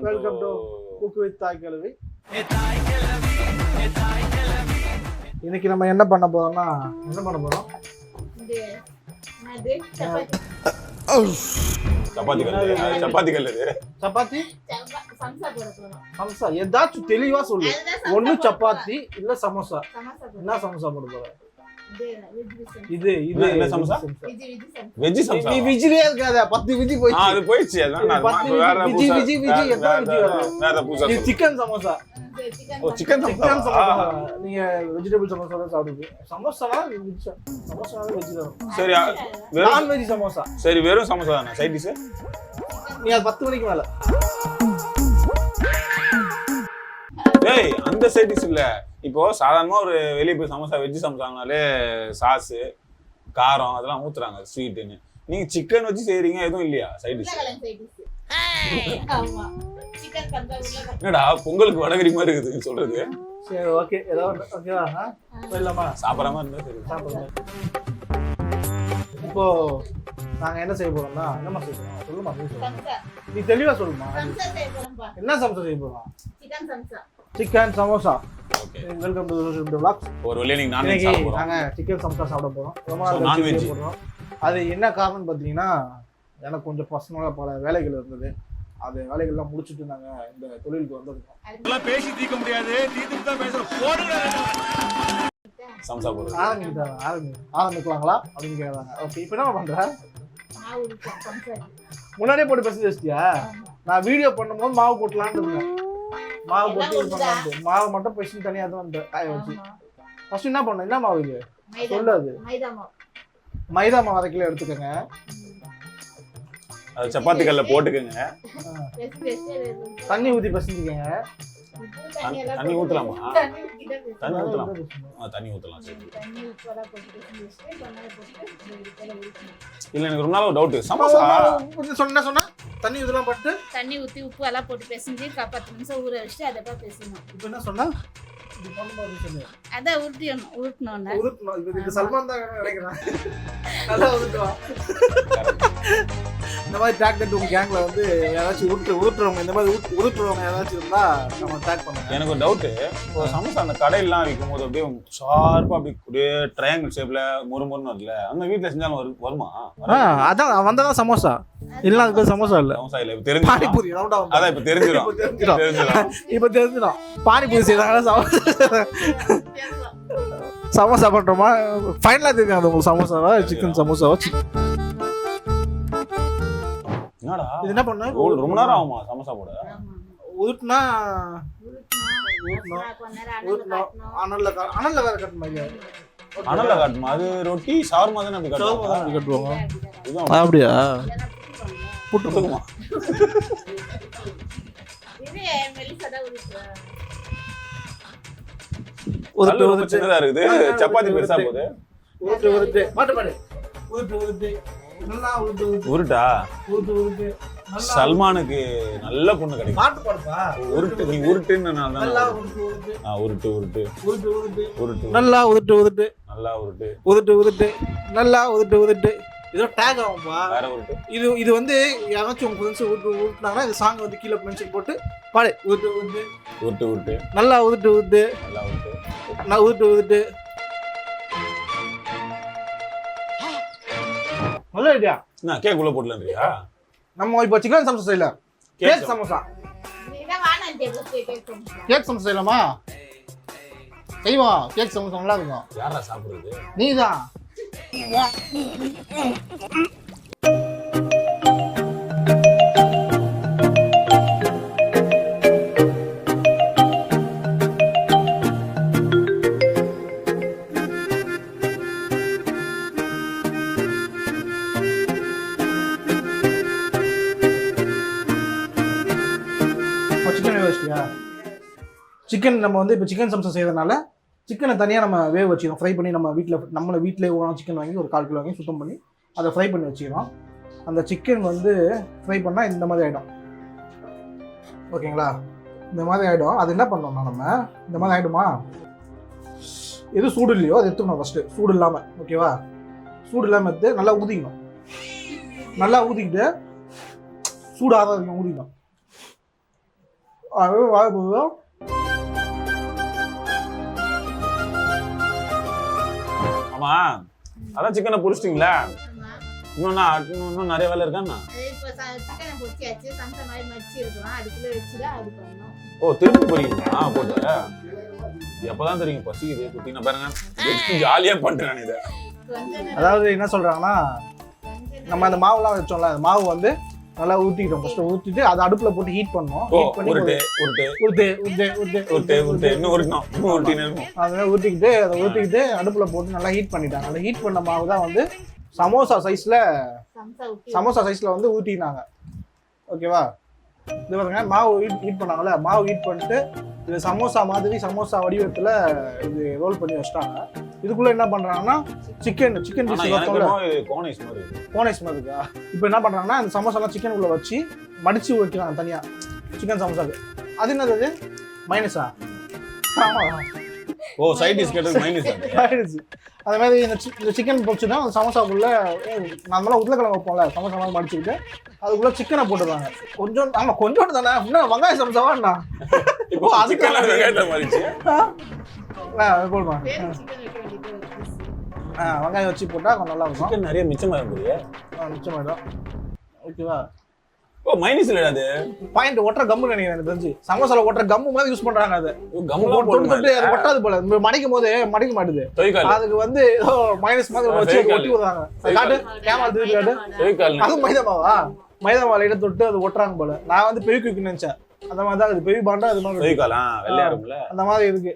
Welcome welcome to cook with தாய் கழுவி இன்னைக்கு நம்ம என்ன பண்ண போறோம்னா என்ன பண்ண போறோம்? இது என்னது? சப்பாத்தி. சப்பாத்தி கல்லு. சப்பாத்தி கல்லு சப்பாத்தி? சப்பா- சம்சா போட போறோம். சமோசா. ஏதாச்சும் தெளிவா சொல்லு. ஒண்ணு சப்பாத்தி இல்ல சமோசா. என்ன சமோசா போட போற? இது. இது இது. என்ன- சமோசா? இது இது சம்சா. வெஜ் சம்சா. நீ விஜிலே இருக்காத பத்து விஜி ஆ போயிடுச்சு அது போயிடுச்சு அதான் நான் வேற விஜி, விஜி, விஜி, வேற- எத்தனை விஜி வேற- வரும்? வேற புதுசா இது சொல்லு. சிக்கன் சமோசா. ஓ சிக்கன் சிக்கன் சமோசா. நீங்க வெஜிடபிள் சமோசா தான் சாப்பிடுவீங்க. சமோசானா வெஜ் சமோசா வெஜ் தான் சரி வெறும் நான்வெஜ் சமோசா. சரி வெறும் சமோசா தானே? சைட் டிஷ் நீ அது பத்து மணிக்கு மேல. டேய் அந்த சைட் டிஷ் இல்ல. இப்போ சாதாரணமா ஒரு வெளிய போய் சமோசா வெஜ் சமோசாங்கனாலே சாஸ் காரம் அதெல்லாம் ஊத்துறாங்க ஸ்வீட்டுன்னு. நீங்க சிக்கன் வச்சு செய்றீங்க எதுவும் இல்லையா? Side dish. என்னடா பொங்கலுக்கு வடகரி மாதிரி இருக்குது நீ சொல்றது. சரி ஓகே ஏதோ ஓகேவா? போயிடலாமா? சாப்பிட்ற மாதிரி இருந்தா சரி. சாப்பிடுங்க இப்போ நாங்க என்ன செய்ய போறோம்னா என்னம்மா செய்ய போறோம்? சொல்லுமா நீ தெளிவா சொல்லுமா. என்ன சமோசா செய்ய போறோம்? Chicken samosa. Chicken samosa welcome to to vlog ஒரு வழியா நீங்க நான்வெஜ் சாப்பிட போறோம். நாங்க சிக்கன் சமோசா சாப்பிட போறோம். ரொம்ப நாள் போறோம். அது என்ன காரணம் பார்த்தீங்கன்னா எனக்கு கொஞ்சம் பர்சனலாக பல வேலைகள் இருந்தது. அது வேலைகள்லாம் முடிச்சுட்டு நாங்க இந்த தொழிலுக்கு வந்திருக்கோம். பேசி தீர்க்க முடியாது. தீர்த்து தான் பேசுறோம். போடுங்க. சம்சா போடுறது ஆரம்பிக்கிட்டாங்க ஆரம்பி ஆரம்பிக்கலாங்களா? அப்படின்னு கேட்குறாங்க ஓகே இப்போ என்ன பண்ற. முன்னாடியே போட்டு பேசி வச்சிட்டியா? நான் வீடியோ பண்ணும்போது மாவு போட்டலான்னு இருந்தேன். மாவு போட்டு இது பண்ணலான்ட்டு மாவு மட்டும் பேசி தனியாக தான் வந்துட்டு காய வச்சு. ஆமா. ஃபர்ஸ்ட் என்ன பண்ண என்ன மாவு இது? மைதா சொல்லு அது மைதா மாவு. அரை கிலோ எடுத்துக்கோங்க. அது சப்பாத்தி கல்ல போட்டுக்கோங்க. தண்ணி ஊற்றி பசிஞ்சுக்கோங்க. தண்ணி எல்லாம் தண்ணி ஊத்தலாமா? தண்ணி ஆ, ஊத்தலாம் சரி. இல்ல எனக்கு ரொம்ப நாள் டவுட் சமோசா? சொன்ன சொன்னா தண்ணி இதெல்லாம் பட்டு. தண்ணி ஊத்தி உப்பு எல்லாம் போட்டு பிசைஞ்சு பத்து நிமிஷம் ஊற வச்சுட்டு அதை தான் பிசையணும் இப்போ என்ன சொன்னா. அதான் உருட்டிடணும் உருட்டணும்னா உருட்டணும். இது- இது சல்மான் தான் நினைக்கிறேன். நல்லா உருட்டுவான் இந்த மாதிரி டேக் தட்டு உங்க கேங்ல வந்து யாராச்சும் உருட்டு உருட்டுறவங்க இந்த மாதிரி உருட்டு- உருட்டுறவங்க யாராச்சும் இருந்தா நம்ம டேக் பண்ணுங்க. எனக்கு ஒரு டவுட் இப்போ சமோசா அந்த கடையெல்லாம் விற்கும் போது அப்படியே ஷார்ப்பா அப்படி அப்படியே ட்ரையாங்கிள் ஷேப்ல முறுமுறுன்னு வருதுல அந்த வீட்ல செஞ்சாலும் வரு- வருமா? அதான் வந்ததான் சமோசா. இல்ல அதுக்கு சமோசா. இல்ல. சமோசா இல்ல இப்ப தெரிஞ்சிடும். பானிபூரி ரவுண்டா வந்து. அதான் இப்ப தெரிஞ்சிடும். இப்ப தெரிஞ்சிடும். இப்ப தெரிஞ்சிடும். பானிபூரி செய்யறாங்க சமோசா? பண்றோமா? ஃபைனலா தெரியும் அது உங்களுக்கு சமோசாவா சிக்கன் சமோசாவா சிக்கன் இது என்ன பண்ண? ரொம்ப- ரொம்ப நேரம் ஆகுமா சமோசா போட? உருட்டுனா அனல்ல காட்டணும். அனல்ல கா- அனல்ல வேற கட்டணும் அனல்ல காட்டுமா அது ரொட்டி தானே அப்படி சோர்மா தான் காட்டுவாங்க அப்படி கட்டுவாங்க. இதுதான். அப்படியா? உருட்டு. ரொம்ப உருட்டு. சின்னதா இருக்குது. சப்பாத்தி பெருசா போகுது. உருட்டு உருட்டு. மாட்டு மாடு. உருட்டு உருட்டு. நல்லா உருட்டு சல்மானுக்கு நல்ல பொண்ணு கிடைக்கும் உருட்டு நீ உருட்டுன்னு நான் நல்லா தானே உருட்டு உருட்டு ஆ, உருட்டு நல்லா உருட்டு உருட்டு நல்லா உருட்டு உருட்டு உருட்டு நல்லா உருட்டு உருட்டு இதோ டேக் ஆகும்பா வேற உருட்டு இது இது வந்து யாராச்சும் உங்க ஃப்ரெண்ட்ஸ் உருட்டு உருட்டுனாங்கன்னா இந்த சாங் வந்து கீழே மென்ஷன் போட்டு பாடு உருட்டு உருட்டு உருட்டு உருட்டு நல்லா உருட்டு உருட்டு நல்லா உருட்டு நான் உருட்டு உருட்டு நல்ல ஐடியா என்ன கேக் உள்ள போடலன்றியா நம்ம இப்போ சிக்கன் சமோசா செய்யல கேக் சமோசா. கேக் சமோசா. செய்யலாமா? செய்வோம் கேக் சமோசா நல்லா இருக்கும். யாரா சாப்பிடுறது? நீதான். சிக்கன் நம்ம வந்து இப்போ சிக்கன் சம்சம் செய்யறதுனால சிக்கனை தனியாக நம்ம வேக வச்சுக்கிறோம் ஃப்ரை பண்ணி நம்ம வீட்டில் நம்மளை வீட்டிலே சிக்கன் வாங்கி ஒரு கால் கிலோ வாங்கி சுத்தம் பண்ணி அதை ஃப்ரை பண்ணி வச்சுக்கிறோம் அந்த சிக்கன் வந்து ஃப்ரை பண்ணால் இந்த மாதிரி ஆகிடும் ஓகேங்களா? இந்த மாதிரி ஆகிடும் அது என்ன பண்ணோம்னா நம்ம இந்த மாதிரி ஆகிடுமா எது சூடு இல்லையோ அதை எடுத்துக்கணும் ஃபஸ்ட்டு சூடு இல்லாமல் ஓகேவா? சூடு இல்லாமல் எடுத்து நல்லா ஊதிக்கணும். நல்லா ஊதிக்கிட்டு சூடாக தான் இருக்கும் ஊதிக்கணும் ஆமா. அதான் சிக்கனை புரிச்சிட்டிங்களா. இன்னும் நான் இன்னும் நிறைய வேலை இருக்காண்ணா ஓ திருப்பி போறீங்களா? போட்டு. எப்பதான் தெரியும் பசிக்குது குத்தின பாருங்க. ஜாலியா பண்றேன் இதை? அதாவது என்ன சொல்றாங்கன்னா நம்ம அந்த மாவுலாம் வச்சோம்ல அந்த மாவு வந்து நல்லா ஊற்றிக்கிட்டோம் ஃபர்ஸ்ட் ஊற்றிட்டு அதை அடுப்பில் போட்டு ஹீட் பண்ணோம். ஹீட் பண்ணி உருட்டு உருட்டு உருட்டு உருட்டு உருட்டு உருட்டு உருட்டு இன்னும் உருட்டணும் இன்னும் உருட்டின்னு இருக்கும்? அதெல்லாம் ஊற்றிக்கிட்டு அதை ஊற்றிக்கிட்டு அடுப்பில் போட்டு நல்லா ஹீட் பண்ணிட்டாங்க. அந்த ஹீட் பண்ண மாவு தான் வந்து சமோசா சைஸில் சம்சா சைஸில் வந்து ஊற்றினாங்க ஓகேவா? இது பாருங்க மாவு ஹீட் ஹீட் பண்ணாங்கல்ல மாவு ஹீட் பண்ணிட்டு இது சமோசா மாதிரி சமோசா வடிவத்தில் இது ரோல் பண்ணி வச்சிட்டாங்க. இதுக்குள்ளே என்ன பண்ணுறாங்கன்னா சிக்கன் சிக்கன் கோனைஸ் மாதிரி. கோனைஸ் மாதிரி இருக்கா? இப்போ என்ன பண்ணுறாங்கன்னா இந்த சமோசாலாம் சிக்கன் உள்ள வச்சு மடிச்சு வைக்கிறாங்க தனியாக சிக்கன் சமோசாக்கு அது என்னது மைனஸா ஆமாம் ஓ சைட் டிஷ் கேட்டது மைனஸ் அது ஆயிடுச்சு அதே மாதிரி இந்த இந்த சிக்கன் பொரிச்சு தான் அந்த சமோசாக்குள்ள நம்மளாம் உருளைக்கிழங்கு வைப்போம்ல சமோசா மாதிரி மடிச்சுக்கிட்டு அதுக்குள்ள சிக்கனை போட்டுருவாங்க. கொஞ்சம் ஆமா கொஞ்சோண்டு தானே இன்னும் வெங்காய சமோசாவாண்ணா இப்போ ஓ, அதுக்கு போடுவாங்க. ஆ? வெங்காயம் வச்சு போட்டால் கொஞ்சம் நல்லா இருக்கும். சிக்கன் நிறைய மிச்சமா இருந்தது ஆ, மிச்சமாயிடும். ஓகேவா? ஓ மைனஸ் இல்லடா அது. பாயிண்ட் ஒட்டுற கம்மு நினைக்கிறேன் எனக்கு தெரிஞ்சு. சமோசால ஒட்டுற கம்மு மாதிரி யூஸ் பண்றாங்க அது. தொட்டு போட்டு அது ஒட்டாது போல. மடிக்கும் போது மடிக்க மாட்டுது. அதுக்கு வந்து மைனஸ் மாதிரி வச்சு ஒட்டி விடுறாங்க. காட்டு கேமரா திருப்பி காட்டு. தொய்கால் அது மைதா மாவா? மைதா மாவு லைட்டா தொட்டு அது ஒட்டுறாங்க போல. நான் வந்து பெரிய குயிக் நினைச்சேன். அந்த மாதிரி தான் அது பெரிய பாண்டா அது மாதிரி அந்த மாதிரி இருக்கு.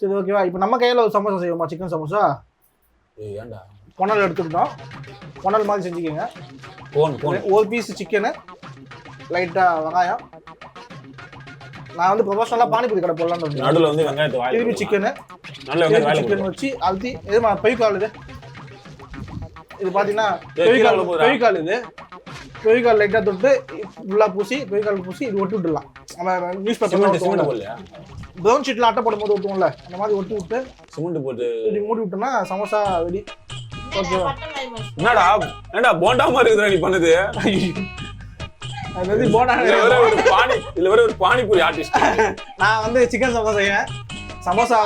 சரி ஓகேவா இப்போ நம்ம கையில ஒரு சமோசா செய்வோமா? சிக்கன் சமோசா? ஏன்டா? கொணல் எடுத்துக்கிட்டோம். கொணல் மாதிரி செஞ்சுக்கோங்க. ஒரு பீஸ் சிக்கனு லைட்டா வெங்காயம் நான் வந்து ப்ரொஃபஷனலாக பானிபூரி கடை போடலான்னு. நடுவுல வந்து வெங்காயத்தை வாயில திருப்பி. சிக்கனு நல்ல வெங்காயம் வாயில சிக்கன். வச்சு அழுத்தி எதுமா பெய்கால் இது இது கீழே பெய்கால்? பெய்கால் இது பெய்கால் லைட்டா தொட்டு ஃபுல்லா பூசி பெய்கால் பூசி இது ஒட்டி விட்டுடலாம் நம்ம news cement cement paper brown ஷீட்ல அட்டை போடும் போது ஒட்டுவோம்ல அந்த மாதிரி ஒட்டி விட்டு சிமெண்ட் போட்டு இப்படி மூடி விட்டோம்னா சமோசா ரெடி என்னடா. என்னடா போண்டா மாதிரி இருக்குடா நீ பண்ணது அது வந்து போனா வர ஒரு பானி இதுல வர ஒரு பானிபூரி ஆர்டிஸ்ட் நான் வந்து சிக்கன் சமோசா செய்வேன் சமோசா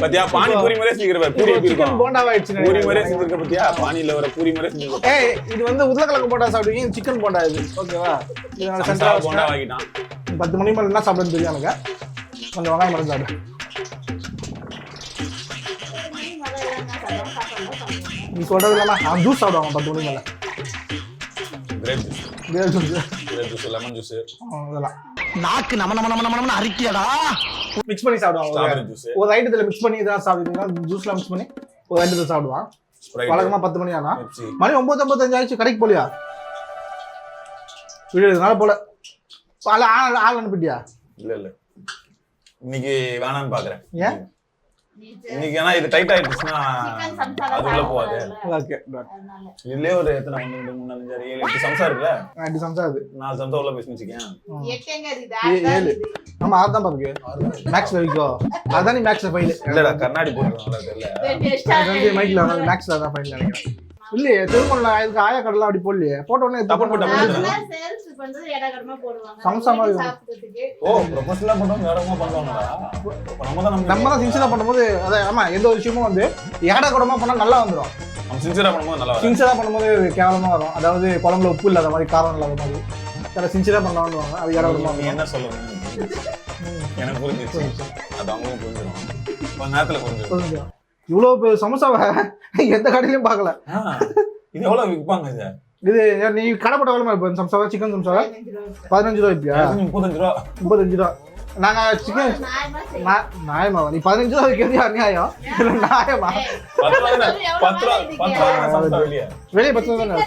பாத்தியா பானிபூரி மாதிரியே செஞ்சிருக்க பாரு. பூரி சிக்கன் இருக்கும்? போண்டாவாயிடுச்சு பூரி மாதிரியே செஞ்சிருக்க பாத்தியா? பானில வர பூரி மாதிரியே செஞ்சிருக்க ஏய் இது வந்து உருளைக்கிழங்கு போண்டா சாப்பிடுவீங்க சிக்கன் போண்டா இது. ஓகேவா? இது நான் சென்டரா போண்டா. வாங்கிட்டான். பத்து மணி மேல என்ன சாப்பிடுன்னு தெரியும் எனக்கு? கொஞ்சம் வெங்காயம் மட்டும் சாப்பிடு. நீ சொல்றது இல்லைனா நான் ஜூஸ் சாப்பிடுவாங்க பத்து மணி மேல. Grape juice grape juice grape juice lemon juice இதெல்லாம் நாக்கு நம நம நம நம நம அரிக்கியடா மிக்ஸ் பண்ணி சாப்பிடுவாங்க ஜூஸ் ஒரு ஐட்டத்துல மிக்ஸ் பண்ணி இதான் சாப்பிடுவீங்கன்னா ஜூஸ்ல மிக்ஸ் பண்ணி ஒரு ஐட்டத்தில் சாப்பிடுவான். வழக்கமா பத்து மணி ஆனா. மணி ஒன்பது ஐம்பத்தஞ்சு ஆயிடுச்சு கடைக்கு போலியா? வீடு இதனால போல. ஆள் ஆள் ஆள் அனுப்பிட்டியா? இல்ல இல்ல. இன்னைக்கு வேணாம்னு பாக்குறேன். ஏன்? இன்னைக்கு ஏன்னா இது டைட் ஆயிடுச்சுன்னா அது உள்ள போகாது. ஓகே இதுலயே ஒரு எத்தனை ஒன்று ரெண்டு மூணு அஞ்சு ஆறு ஏழு எட்டு சம்சா இருக்குல்ல? ரெண்டு சம்சா அது. நாலு சம்சா உள்ள பேசி வச்சுக்கேன். எட்டு ஏழு. ஆமா அதுதான் பாத்துக்கு மேக்ஸ்ல வைக்கோ. அதான் நீ மேக்ஸ்ல ஃபைல் இல்லடா கண்ணாடி போட்டுருக்காங்களா தெரியல. மைக்ல மேக்ஸ்ல தான் ஃபைல் நினைக்கிறேன். இல்லையே திருமணம் இதுக்கு ஆயா கடலாம் அப்படி போடலையே. போட்ட உடனே தப்பு தப்பு போட்ட போட்டு மாதிரி அதெல்லாம் sales பண்றது இடகடமா போடுவாங்க. சம்சா மாதிரி ஓ ப்ரொபோசலா பண்றவங்க வேறமா அப்ப நம்ம தான் நம்ம தான் சின்சியரா பண்ணும்போது அதை ஆமா எந்த ஒரு விஷயமும் வந்து ஏடா கூடமா பண்ணா நல்லா வந்துடும் நம்ம சின்சியரா பண்ணும்போது நல்லா பண்ணும்போது கேவலமா வரும். அதாவது குழம்புல உப்பு இல்லாத மாதிரி காரம் இல்லாத மாதிரி. சில சின்சியரா பண்ணலாம்னு அது ஏடா கூடமா நீ என்ன சொல்லணும் எனக்கு புரிஞ்சிச்சு அது அவங்களும் புரிஞ்சிடும் கொஞ்ச நேரத்துல புரிஞ்சிடும் பெரிய சமோசாவை எந்த கடையிலயும் பார்க்கல. இது எவ்வளவு விற்பாங்க இது? இது நீ கடை போட்ட வேலை இப்போ சம்சாவா சிக்கன் சம்சாவா? பதினஞ்சு ரூபா. விற்பியா? முப்பத்தஞ்சு ரூபா. முப்பத்தஞ்சு ரூபா. நாங்க சிக்கன் நியாயமா நீ பதினஞ்சு ரூபா விற்கிறது அநியாயம். இல்ல நியாயமா வெளியே பத்து ரூபா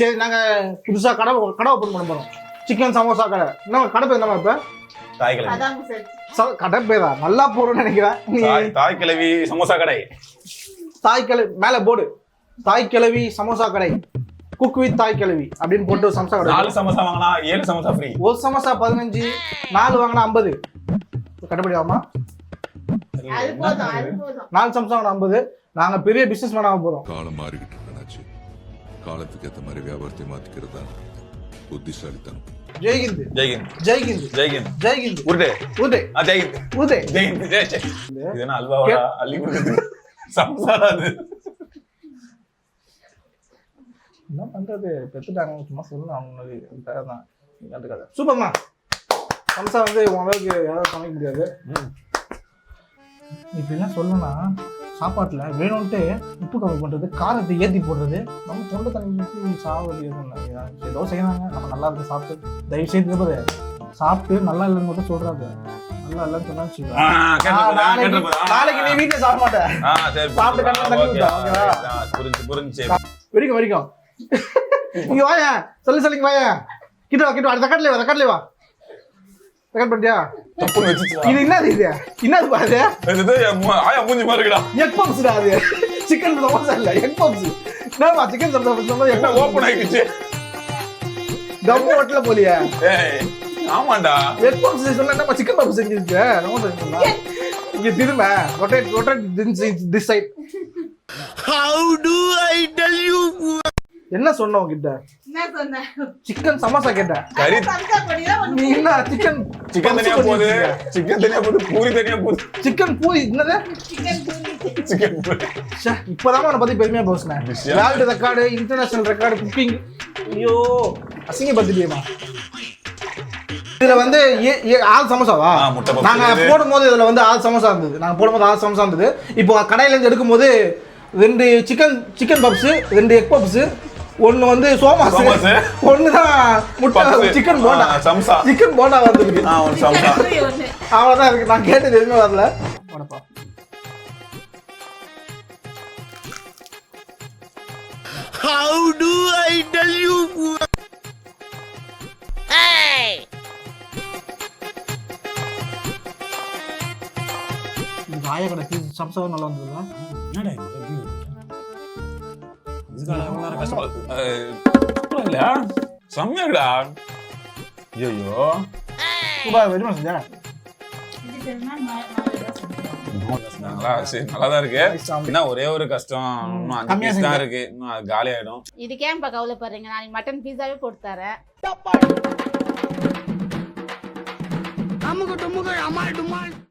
சரி நாங்க புதுசா கடை கடை ஓப்பன் பண்ண போறோம். சிக்கன் சமோசா கடை. என்ன கடை பேர் என்னமா இப்ப? தாய் கிழவி அதான் சார். ச- கடை பேரா? நல்லா போறோம்னு நினைக்கிறேன். நீ தாய் கிழவி சமோசா கடை. தாய் கிழவி மேல போடு. தாய் கிழவி சமோசா கடை. குக் வித் தாய் கிழவி அப்படின்னு போட்டு ஒரு சமோசா கடை நாலு சமோசா வாங்கினா ஏழு சமோசா ஃப்ரீ ஒரு சமோசா பதினஞ்சு நாலு வாங்கினா ஐம்பது. கட்டுப்படி ஆகுமா? அது போதும் அது போதும். நாலு சமோசா வாங்கினா ஐம்பது. நாங்க பெரிய பிசினஸ் மேன் ஆக போறோம். காலம் மாறிக்கிட்டு காலத்துக்கு ஏற்ற மாதிரி வியாபாரத்தை மாத்திக்கிறது தான் புத்திசாலித்தனம். ஜெய்ஹிந்த் ஜெய்ஹிந்த் ஜெய்ஹிந்த் ஜெய்ஹிந்த் ஜெய்ஹிந்த் உருட்டு உதே ஆ ஜெய்ஹிந்த் உதே ஜெய்ஹிந்த் ஜெய் ஜெய் இது என்ன அல்வாவா அள்ளி கொடுக்குது சம்சாரா அது? என்ன பண்றது? பெத்துட்டாங்க சும்மா சொல்லணும். அவங்க தான். கண்டுக்காத சூப்பர்மா. சம்சா வந்து உன் அளவுக்கு யாராவது சமைக்க முடியாது. ம். இப்போ என்ன சொல்லணும்னா சாப்பாட்டில் வேணும்ன்ட்டு உப்பு கம்மி பண்ணுறது காரத்தை ஏற்றி போடுறது நம்ம தொண்டை ஊற்றி சாப்பிடுறது எதுவும் இல்லை. ஏதோ செய்யறாங்க நம்ம நல்லா இருக்கு சாப்பிட்டு. தயவு செய்து பாரு. சாப்பிட்டு நல்லா இல்லைன்னு மட்டும் சொல்றாங்க நல்லா இல்லைன்னு சொன்னா நாளைக்கு நீ வீட்டில் சாப்பிட மாட்டேன் சாப்பிட்டு புரிஞ்சு புரிஞ்சு. வெடிக்கும் வெடிக்கும். இங்க வாயா. சொல்லி சொல்லிங்க வாயா. கிட்ட வா கிட்ட வா. ரெக்கார்ட்ல வா ரெக்கார்ட்ல வா. ரெக்கார்ட் பண்ணிட்டியா தப்புன்னு வச்சுச்சு இது என்னது இது என்னது பாரு இது ஆயா மூஞ்சி மாதிரி இருக்குடா எக் பப்ஸ்டா அது சிக்கன் சமோசா இல்ல எக் பப்ஸ் என்னப்பா சிக்கன் சமோசா என்ன ஓப்பன் ஆயிடுச்சு டம்மு ஹோட்டல்ல போலியா ஏய் ஆமாண்டா எக் பப்ஸ் சொன்னா என்னப்பா சிக்கன் பப்ஸ் செஞ்சிருக்க சமோசா சொன்னா இங்க திரும்ப rotate rotate this side how to I tell you என்ன சொன்ன என்ன சொன்னேன் சிக்கன் சமோசா கேட்டேன். கறி நீ என்ன சிக்கன் சிக்கன் தனியா போகுது சிக்கன் தனியா போகுது பூரி தனியா போகுது சிக்கன் பூரி என்னது? சிக்கன் பூரி. சிக்கன் பூரி. ச்சே, இப்பதான் உன்னை பத்தி பெருமையா பேசுனேன். World record international record cooking ஐயோ அசிங்கப்படுத்திட்டியேமா இதுல வந்து ஏ- ஏ- ஆறு சமோசாவா? நாங்க. போடும்போது இதுல வந்து ஆறு சமோசா இருந்தது. நாங்க போடும்போது ஆறு சமோசா இருந்தது. இப்போ கடையில இருந்து எடுக்கும்போது ரெண்டு சிக்கன் சிக்கன் பப்ஸ் ரெண்டு எக் பப்ஸ் ஒன்னு வந்து சோமாஸ். ஒன்னு தான் முட்டை. சிக்கன் போண்டா. சம்சா. சிக்கன் போண்டா வந்திருக்கு. ஆ ஒரு சம்சா. அவ்வளவுதான் இருக்கு. நான் கேட்டது எதுவுமே வரல. உனப்பா how to I tell you இது ஆய கடை சம்சாவும் நல்லா வந்ததுல. என்னடா சூப்பரா இல்லையா? செம்மையா இருக்குடா. ஐயையோ. சூப்பரா வெறுமை செஞ்சா ஒரே ஒரு கஷ்டம். தான். இருக்கு. காலி ஆயிடும். இதுக்கு கவலைப்படுறீங்க நாளைக்கு மட்டன் பீஸாவே போட்டு தரேன். அமுக டுமுக அமால் டுமால்.